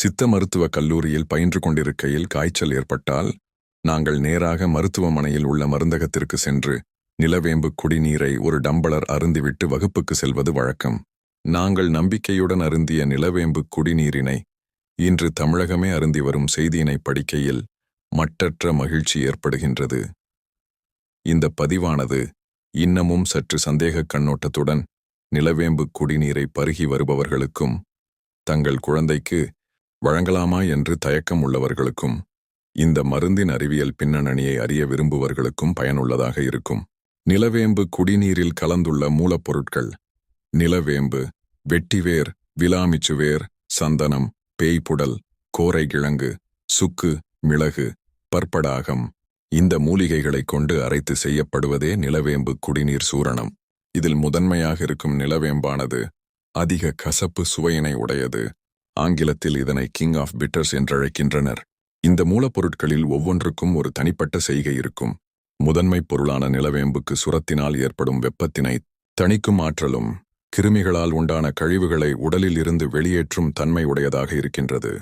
சித்த மருத்துவ கல்லூரியில் பயின்று கொண்டிருக்கையில் காய்ச்சல் ஏற்பட்டால் நாங்கள் நேராக மருத்துவமனையில் உள்ள மருந்தகத்திற்கு சென்று நிலவேம்பு குடிநீரை ஒரு டம்பளர் அருந்திவிட்டு வகுப்புக்கு செல்வது வழக்கம். நாங்கள் நம்பிக்கையுடன் அருந்திய நிலவேம்பு குடிநீரினை இன்று தமிழகமே அருந்தி வரும் செய்தியினை படிக்கையில் மட்டற்ற மகிழ்ச்சி ஏற்படுகின்றது. இந்த பதிவானது இன்னமும் சற்று சந்தேகக் கண்ணோட்டத்துடன் நிலவேம்பு குடிநீரை பருகி வருபவர்களுக்கும் தங்கள் குழந்தைக்கு வழங்கலாமா என்று தயக்கம் உள்ளவர்களுக்கும் இந்த மருந்தின் அறிவியல் பின்னணியை அறிய விரும்புவர்களுக்கும் பயனுள்ளதாக இருக்கும். நிலவேம்பு குடிநீரில் கலந்துள்ள மூலப்பொருட்கள். நிலவேம்பு வெட்டிவேர் விலாமிச்சுவேர் சந்தனம் பேய்ப்புடல் கோரைக்கிழங்கு சுக்கு மிளகு பற்படாகம் இந்த மூலிகைகளைக் கொண்டு அரைத்து செய்யப்படுவதே நிலவேம்பு குடிநீர் சூரணம். இதில் முதன்மையாக இருக்கும் நிலவேம்பானது அதிக கசப்பு சுவையினை உடையது. ஆங்கிலத்தில் இதனை கிங் ஆஃப் பிட்டர்ஸ் என்றழைக்கின்றனர். இந்த மூலப்பொருட்களில் ஒவ்வொன்றுக்கும் ஒரு தனிப்பட்ட செய்கை இருக்கும். முதன்மைப் பொருளான நிலவேம்புக்கு சுரத்தினால் ஏற்படும் வெப்பத்தினை தணிக்கும் ஆற்றலும் கிருமிகளால் உண்டான கழிவுகளை உடலில் இருந்து வெளியேற்றும் தன்மை உடையதாக இருக்கின்றது.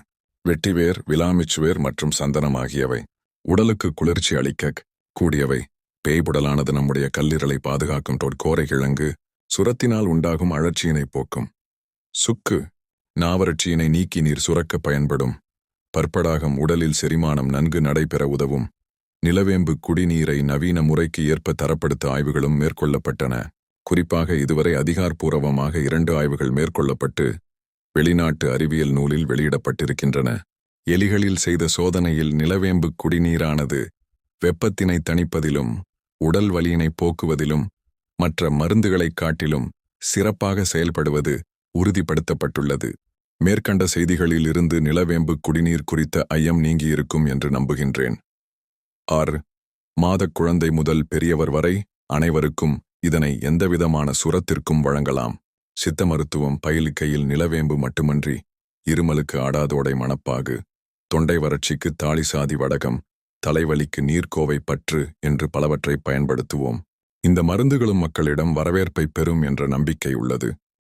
வெட்டிவேர் விலாமிச்சுவேர் மற்றும் சந்தனம் ஆகியவை உடலுக்கு குளிர்ச்சி அளிக்க கூடியவை. பேய்புடலானது நம்முடைய கல்லீரலை பாதுகாக்கும் தொற்கோரை கிழங்கு சுரத்தினால் உண்டாகும் அழற்சியினை போக்கும். சுக்கு நாவறட்சியினை நீக்கி நீர் சுரக்க பயன்படும். பற்படாகம் உடலில் செரிமானம் நன்கு நடைபெற உதவும். நிலவேம்பு குடிநீரை நவீன முறைக்கு ஏற்ப தரப்படுத்த ஆய்வுகளும் மேற்கொள்ளப்பட்டன. குறிப்பாக இதுவரை அதிகார்பூர்வமாக இரண்டு ஆய்வுகள் மேற்கொள்ளப்பட்டு வெளிநாட்டு அறிவியல் நூலில் வெளியிடப்பட்டிருக்கின்றன. எலிகளில் செய்த சோதனையில் நிலவேம்பு குடிநீரானது வெப்பத்தினை தணிப்பதிலும் உடல் வலியினை போக்குவதிலும் மற்ற மருந்துகளைக் காட்டிலும் சிறப்பாக செயல்படுவது உறுதிப்படுத்தப்பட்டுள்ளது. மேற்கண்ட செய்திகளில் இருந்து நிலவேம்பு குடிநீர் குறித்த ஐயம் நீங்கியிருக்கும் என்று நம்புகின்றேன். ஆர். மாதக் குழந்தை முதல் பெரியவர் வரை அனைவருக்கும் இதனை எந்தவிதமான சுரத்திற்கும் வழங்கலாம். சித்த மருத்துவம் பயிலுக்கையில் நிலவேம்பு மட்டுமன்றி இருமலுக்கு ஆடாதோடை மணப்பாகு தொண்டை வறட்சிக்கு தாளிசாதி வடகம் தலைவலிக்கு நீர்க்கோவை பற்று என்று பலவற்றை பயன்படுத்துவோம். இந்த மருந்துகளும் மக்களிடம் வரவேற்பை பெறும் என்ற நம்பிக்கை உள்ளது.